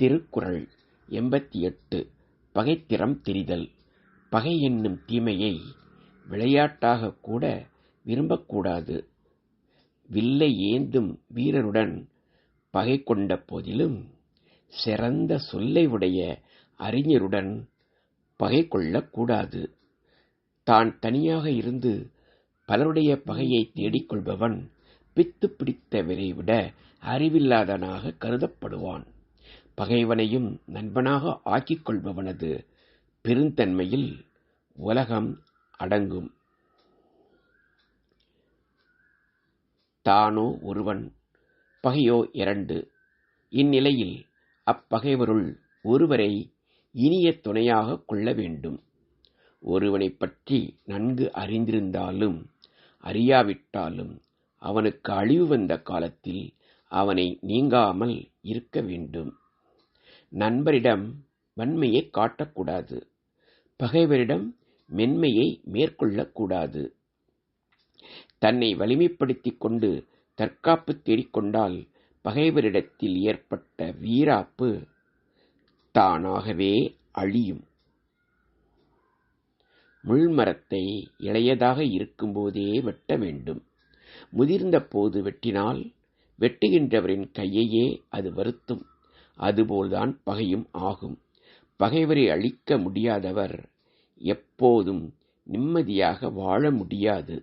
திருக்குறள். எண்பத்தி எட்டு. பகைத்திறம் தெரிதல். பகை என்னும் தீமையை விளையாட்டாகக் கூட விரும்பக்கூடாது. வில்லை ஏந்தும் வீரருடன் பகை கொண்ட போதிலும் சிறந்த சொல்லை உடைய அறிஞருடன் பகை கொள்ளக்கூடாது தான் தனியாக இருந்து பலருடைய பகையை தேடிக்கொள்பவன் பித்து பிடித்தவரை விட அறிவில்லாதனாக கருதப்படுவான். பகைவனையும் நண்பனாக ஆக்கிக் கொள்பவனது பெருந்தன்மையில் உலகம் அடங்கும். தானோ ஒருவன் பகையோ இரண்டு. இந்நிலையில் அப்பகைவருள் ஒருவரை இனிய துணையாகக் கொள்ள வேண்டும். ஒருவனைப் பற்றி நன்கு அறிந்திருந்தாலும் அறியாவிட்டாலும் அவனுக்கு அழிவு வந்த காலத்தில் அவனை நீங்காமல் இருக்க வேண்டும். நண்பரிடம் வன்மையை காட்டக்கூடாது. பகைவரிடம் மென்மையை மேற்கொள்ளக்கூடாது. தன்னை வலிமைப்படுத்திக் கொண்டு தற்காப்பு தேடிக்கொண்டால் பகைவரிடத்தில் ஏற்பட்ட வீராப்பு தானாகவே அழியும். முள்மரத்தை இளையதாக இருக்கும்போதே வெட்ட வேண்டும். முதிர்ந்த போது வெட்டினால் வெட்டுகின்றவரின் கையையே அது வருத்தும். அதுபோல்தான் பகையும் ஆகும். பகைவரை அழிக்க முடியாதவர் எப்போதும் நிம்மதியாக வாழ முடியாது.